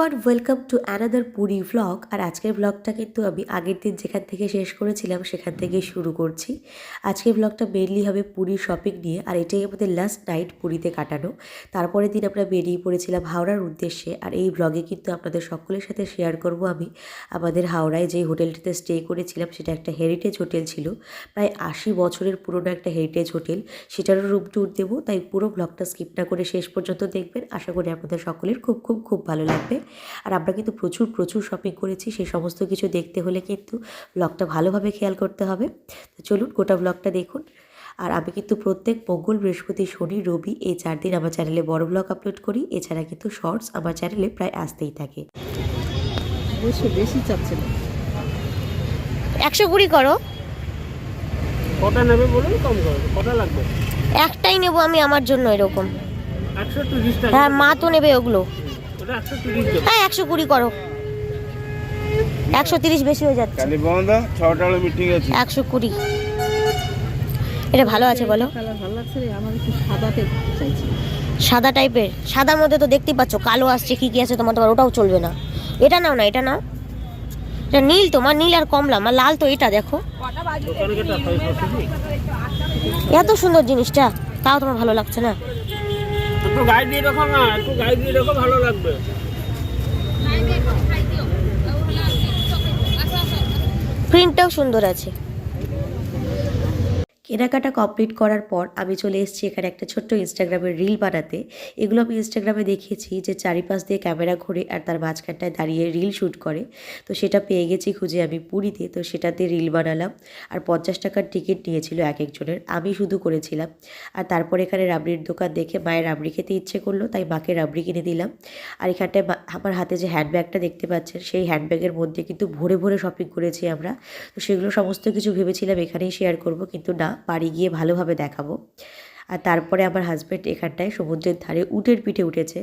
Everyone, welcome to another Puri vlog আর আজকের ব্লগটা কিন্তু আমি আগের দিন যেখান থেকে শেষ করেছিলাম, সেখান থেকে শুরু করছি। আজকের ব্লগটা মেনলি হবে পুরীর শপিং নিয়ে, আর এটাই আমাদের লাস্ট নাইট পুরীতে কাটানো। তারপরের দিন আমরা বেরিয়ে পড়েছিলাম হাওড়ার উদ্দেশ্যে, আর এই ব্লগে কিন্তু আপনাদের সকলের সাথে শেয়ার করব আমি। আমাদের হাওড়ায় যে হোটেলটিতে স্টে করেছিলাম, সেটা একটা হেরিটেজ হোটেল ছিল। প্রায় আশি বছরের পুরনো একটা হেরিটেজ হোটেল সেটারও রুম ট্যুর দেবো, তাই পুরো ব্লগটা স্কিপ না করে শেষ পর্যন্ত দেখবেন। আশা করি আপনাদের সকলের খুব খুব খুব ভালো লাগবে। আর আমরা কিন্তু প্রচুর প্রচুর শপিং করেছি সেই সমস্ত কিছু দেখতে হলে কিন্তু ব্লগটা ভালোভাবে খেয়াল করতে হবে। তো চলুন গোটা ব্লগটা দেখুন। আর আমি কিন্তু প্রত্যেক মঙ্গল বৃহস্পতি শনি রবি এই চার দিন আমার চ্যানেলে বড় ব্লগ আপলোড করি। এছাড়া কিন্তু শর্টস আমার চ্যানেলে প্রায় আসতেই থাকে। বেশি বেশি চাচ্ছে না। একশো কুড়ি করো। কটা নেবে বলুন? কম করো। কটা লাগবে? একটাই নেব আমি আমার জন্য এরকম। হ্যাঁ মা তো নেবে ওগুলো। হ্যাঁ একশো কুড়ি করো। একশো তিরিশ বেশি হয়ে যাচ্ছে। একশো কুড়ি। এটা ভালো আছে বলো। সাদা টাইপের সাদার মধ্যে তো দেখতেই পাচ্ছ কালো আসছে কি কি আছে তোমার তোমার ওটাও চলবে না। এটা নাও না এটা নাও। এটা নীল তোমার নীল আর কমলা আমার লাল তো এটা দেখো। এত সুন্দর জিনিসটা তাও তোমার ভালো লাগছে না? একটু গাইড দিয়ে রেখো না একটু গাইড দিয়ে রেখো ভালো লাগবে। প্রিন্টটাও সুন্দর আছে। কেনাকাটা কমপ্লিট করার পর আমি চলে এসেছি এখানে একটা ছোট্ট ইনস্টাগ্রামের রিল বানাতে। এগুলো আমি ইনস্টাগ্রামে দেখিয়েছি যে চারিপাশ দিয়ে ক্যামেরা ঘুরে আর তার মাঝখানটায় দাঁড়িয়ে রিল শ্যুট করে। তো সেটা পেয়ে গেছি খুঁজে আমি পুরীতে, তো সেটাতে রিল বানালাম। আর পঞ্চাশ টাকার টিকিট নিয়েছিল এক একজনের। আমি শুধু করেছিলাম। আর তারপর এখানে রাবড়ির দোকান দেখে মায়ের রাবড়ি খেতে ইচ্ছে করল, তাই মাকে রাবড়ি কিনে দিলাম। আর এখানটায় আমার হাতে যে হ্যান্ডব্যাগটা দেখতে পাচ্ছেন, সেই হ্যান্ডব্যাগের মধ্যে কিন্তু ভরে ভরে শপিং করেছি আমরা। তো সেগুলো সমস্ত কিছু ভেবেছিলাম এখানেই শেয়ার করব, কিন্তু না। বাড়ি গিয়ে ভালোভাবে দেখাবো। আর তারপরে আমার হাজব্যান্ড এখানটায় সমুদ্রের ধারে উটের পিঠে উঠেছে।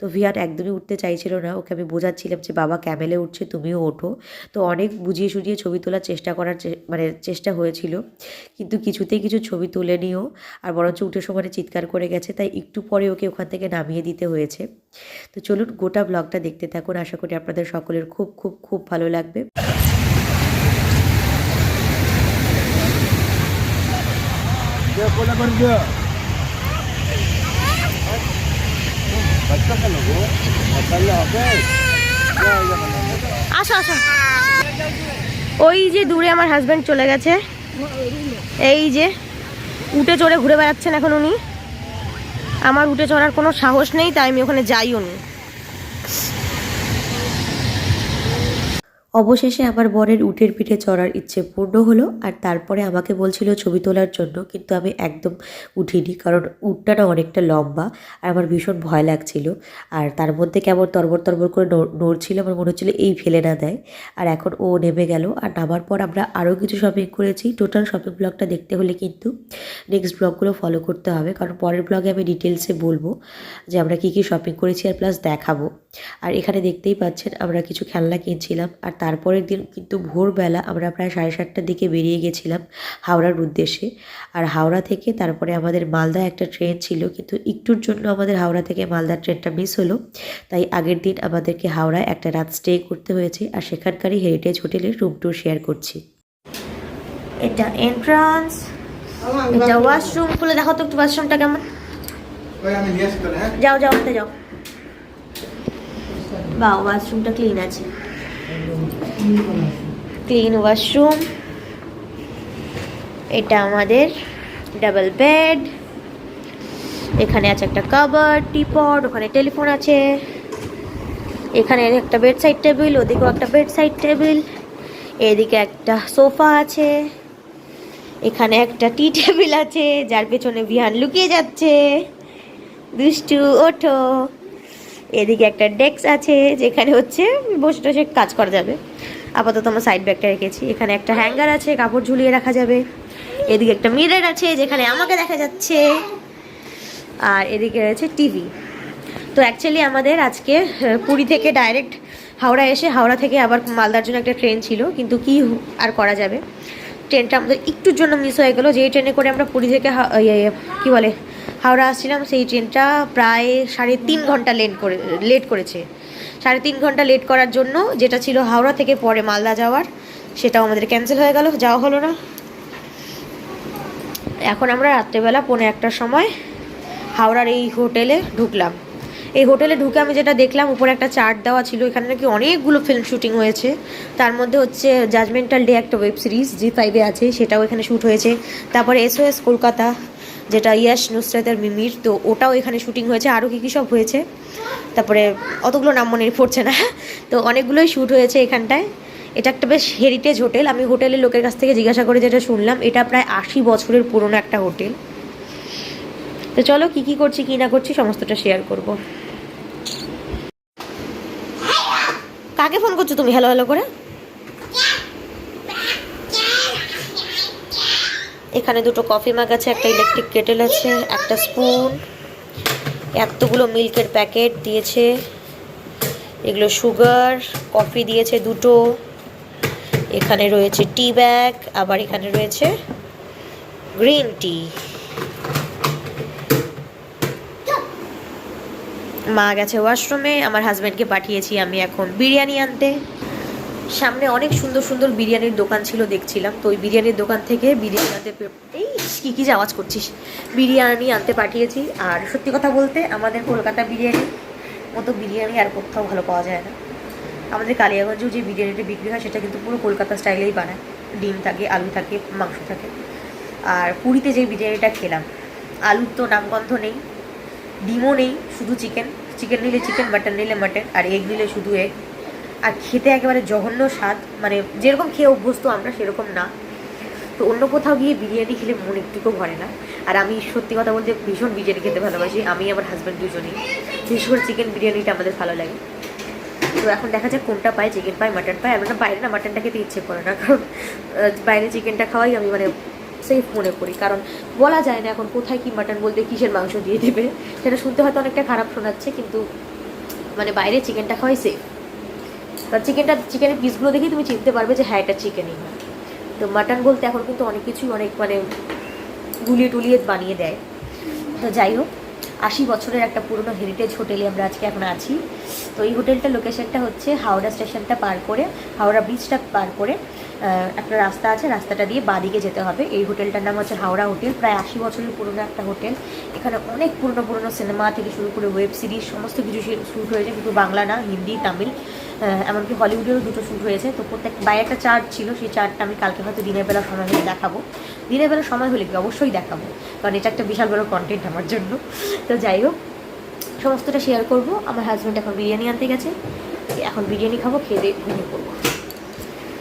তো ভিয়ান একদমই উঠতে চাইছিল না, ওকে আমি বোঝাচ্ছিলাম যে, বাবা ক্যামেলে উঠছে, তুমিও ওঠো। তো অনেক বুঝিয়ে সুঝিয়ে ছবি তোলার চেষ্টা করার মানে চেষ্টা হয়েছিল। কিন্তু কিছুতেই কিছু ছবি তুলে নিও। আর বরঞ্চ উঠে সমানে চিৎকার করে গেছে, তাই একটু পরে ওকে ওখান থেকে নামিয়ে দিতে হয়েছে। তো চলুন গোটা ব্লগটা দেখতে থাকুন। আশা করি আপনাদের সকলের খুব খুব খুব ভালো লাগবে। ওই যে দূরে আমার হাজব্যান্ড চলে গেছে। এই যে, উঠে চড়ে ঘুরে বেড়াচ্ছেন এখন উনি। আমার উঠে চড়ার কোনো সাহস নেই, তাই আমি ওখানে যাইও নি। অবশেষে আমার বরের উটের পিঠে চড়ার ইচ্ছে পূর্ণ হলো আর তারপরে আমাকে বলছিল ছবি তোলার জন্য, কিন্তু আমি একদম উঠিনি কারণ উটটা না অনেকটা লম্বা আর আমার ভীষণ ভয় লাগছিল। আর তার মধ্যে কেমন তরবর তরবর করে নড়- নড়ছিল, আমার মনে হচ্ছিল এই ফেলে না দেয়। আর এখন ও নেমে গেল আর নামার পর আমরা আরও কিছু শপিং করেছি। টোটাল শপিং ব্লগটা দেখতে হলে কিন্তু নেক্সট ব্লগগুলো ফলো করতে হবে কারণ পরের ব্লগে আমি ডিটেলসে বলব যে আমরা কী কী শপিং করেছি আর প্লাস দেখাবো। আর এখানে দেখতেই পাচ্ছেন আমরা কিছু খেলনা কিনছিলাম। আর তারপরের দিন কিন্তু ভোরবেলা আমরা প্রায় সাড়ে সাতটার দিকে বেরিয়ে গেছিলাম হাওড়ার উদ্দেশ্যে। আর হাওড়া থেকে তারপরে আমাদের মালদা একটা ট্রেন ছিল কিন্তু একটুর জন্য আমাদের হাওড়া থেকে মালদা ট্রেনটা মিস হলো। তাই আগের দিন আমাদেরকে হাওড়ায় একটা রাত স্টে করতে হয়েছে আর সেখানকারই হেরিটেজ হোটেলের রুম ট্যুর শেয়ার করছি। এটা এন্ট্রান্স এটা ওয়াশরুম খুলে দেখো তো একটু ওয়াশরুমটা কেমন? যাও যাও যাও। বা ওয়াশরুমটা ক্লিন আছে। ক্লিন ওয়াশরুম এটা আমাদের ডাবল বেড এখানে আছে একটা কাবার টিপট ওখানে টেলিফোন আছে। এখানে একটা বেড সাইড টেবিল ওদিকেও একটা বেড সাইড টেবিল এদিকে একটা সোফা আছে। এখানে একটা টি টেবিল আছে, যার পেছনে বিহান লুকিয়ে যাচ্ছে। দুষ্টু, ওঠো। এদিকে একটা ডেস্ক আছে যেখানে হচ্ছে বসে টসে কাজ করা যাবে। আপাতত আমার সাইড ব্যাগটা রেখেছি। এখানে একটা হ্যাঙ্গার আছে কাপড় ঝুলিয়ে রাখা যাবে। এদিকে একটা মিরর আছে যেখানে আমাকে দেখা যাচ্ছে। আর এদিকে রয়েছে টিভি তো অ্যাকচুয়ালি আমাদের আজকে পুরী থেকে ডাইরেক্ট হাওড়া এসে হাওড়া থেকে আবার মালদার জন্য একটা ট্রেন ছিল কিন্তু কি আর করা যাবে? ট্রেনটা আমাদের একটুর জন্য মিস হয়ে গেলো। যেই ট্রেনে করে আমরা পুরী থেকে ইয়ে, ইয়ে, কি বলে হাওড়া আসছিলাম, সেই ট্রেনটা প্রায় সাড়ে তিন ঘণ্টা লেট করে, লেট করেছে। সাড়ে তিন ঘণ্টা লেট করার জন্য যেটা ছিল হাওড়া থেকে পরে মালদা যাওয়ার, সেটাও আমাদের ক্যান্সেল হয়ে গেল, যাওয়া হলো না। এখন আমরা রাত্রেবেলা পৌনে একটার সময় হাওড়ার এই হোটেলে ঢুকলাম। এই হোটেলে ঢুকে আমি যেটা দেখলাম, উপরে একটা চার্ট দেওয়া ছিল, এখানে নাকি অনেকগুলো ফিল্ম শুটিং হয়েছে। তার মধ্যে হচ্ছে জাজমেন্টাল ডে একটা ওয়েব সিরিজ জি ফাইভে আছে, সেটাও এখানে শ্যুট হয়েছে। তারপরে এসওএস কলকাতা যেটা ইয়াশ নুসরাতের মিমির, তো ওটাও এখানে শুটিং হয়েছে। আরও কী কী সব হয়েছে? তারপরে অতগুলো নাম মনে পড়ছে না। তো অনেকগুলোই শ্যুট হয়েছে এখানটায়। এটা একটা বেশ হেরিটেজ হোটেল। আমি হোটেলের লোকের কাছ থেকে জিজ্ঞাসা করে যেটা শুনলাম, এটা প্রায় আশি বছরের পুরনো একটা হোটেল। তো চলো কি কি করছি, কি না করছি, সমস্তটা শেয়ার করব। কাকে ফোন করছ তুমি? হ্যালো হ্যালো করে? এখানে দুটো কফি মাগ আছে, একটা ইলেকট্রিক কেটেল আছে, একটা স্পুন এতগুলো মিল্কের প্যাকেট দিয়েছে, এগুলো সুগার কফি দিয়েছে দুটো, এখানে রয়েছে টি ব্যাগ আবার এখানে রয়েছে গ্রিন টি মা গেছে ওয়াশরুমে আমার হাজব্যান্ডকে পাঠিয়েছি আমি এখন বিরিয়ানি আনতে। সামনে অনেক সুন্দর সুন্দর বিরিয়ানির দোকান ছিল, দেখছিলাম। তো ওই বিরিয়ানির দোকান থেকে বিরিয়ানি আনতে এই কী কী আওয়াজ করছিস? বিরিয়ানি আনতে পাঠিয়েছি। আর সত্যি কথা বলতে, আমাদের কলকাতা বিরিয়ানি মতো বিরিয়ানি আর কোথাও ভালো পাওয়া যায় না। আমাদের কালিয়াগঞ্জেও যে বিরিয়ানিটা বিক্রি হয়, সেটা কিন্তু পুরো কলকাতা স্টাইলেই বানায়। ডিম থাকে, আলু থাকে, মাংস থাকে। আর পুরীতে যে বিরিয়ানিটা খেলাম, আলুর তো নামগন্ধ নেই, ডিমও নেই, শুধু চিকেন চিকেন নিলে চিকেন মাটন নিলে মাটন আর এগ নিলে শুধু এগ আর খেতে একেবারে জঘন্য স্বাদ মানে যেরকম খেয়ে অভ্যস্ত আমরা, সেরকম না। তো অন্য কোথাও গিয়ে বিরিয়ানি খেলে মন একটুকু ভরে না। আর আমি সত্যি কথা বলতে ভীষণ বিরিয়ানি খেতে ভালোবাসি। আমি আমার হাজব্যান্ড দুজনেই। করে চিকেন বিরিয়ানিটা আমাদের ভালো লাগে। তো এখন দেখা যাক কোনটা পায় চিকেন পায় মাটন পায়। আমরা বাইরে না মাটনটা খেতে ইচ্ছে করে না। কারণ বাইরে চিকেনটা খাওয়াই আমি মানে সেফ মনে করি। কারণ বলা যায় না এখন কোথায় কি মাটন বলতে কিসের মাংস দিয়ে দেবে। সেটা শুনতে হয়তো অনেকটা খারাপ শোনাচ্ছে, কিন্তু মানে বাইরে চিকেনটা খাওয়াই সেফ কারণ চিকেনটা, চিকেনের পিসগুলো দেখেই তুমি চিনতে পারবে যে হ্যাঁ এটা চিকেনই তো মাটন বলতে এখন কিন্তু অনেক কিছুই অনেক মানে গুলিয়ে টুলিয়ে বানিয়ে দেয়। তো যাই হোক, আশি বছরের একটা পুরনো হেরিটেজ হোটেলে আমরা আজকে এখন আছি। তো এই হোটেলটার লোকেশনটা হচ্ছে হাওড়া স্টেশনটা পার করে, হাওড়া ব্রিজটা পার করে একটা রাস্তা আছে, রাস্তাটা দিয়ে বাদিকে যেতে হবে। এই হোটেলটার নাম হচ্ছে হাওড়া হোটেল, প্রায় আশি বছরের পুরনো একটা হোটেল। এখানে অনেক পুরনো পুরনো সিনেমা থেকে শুরু করে ওয়েব সিরিজ সমস্ত কিছু শ্যুট হয়েছে কিন্তু বাংলা না, হিন্দি, তামিল। এমনকি হলিউডেরও দুটো শ্যুট হয়েছে। তো প্রত্যেক, বাইরে একটা চার্ট ছিল, সেই চার্টটা আমি কালকে হয়তো দিনের বেলা সময় হলে দেখাবো। দিনের বেলা সময় হলে কি? অবশ্যই দেখাবো। কারণ এটা একটা বিশাল বড় কন্টেন্ট আমার জন্য। তো যাই হোক, সমস্তটা শেয়ার করব। আমার হাজব্যান্ড এখন বিরিয়ানি আনতে গেছে। এখন বিরিয়ানি খাব, খেয়ে দিয়ে ঘুমিয়ে পড়ব।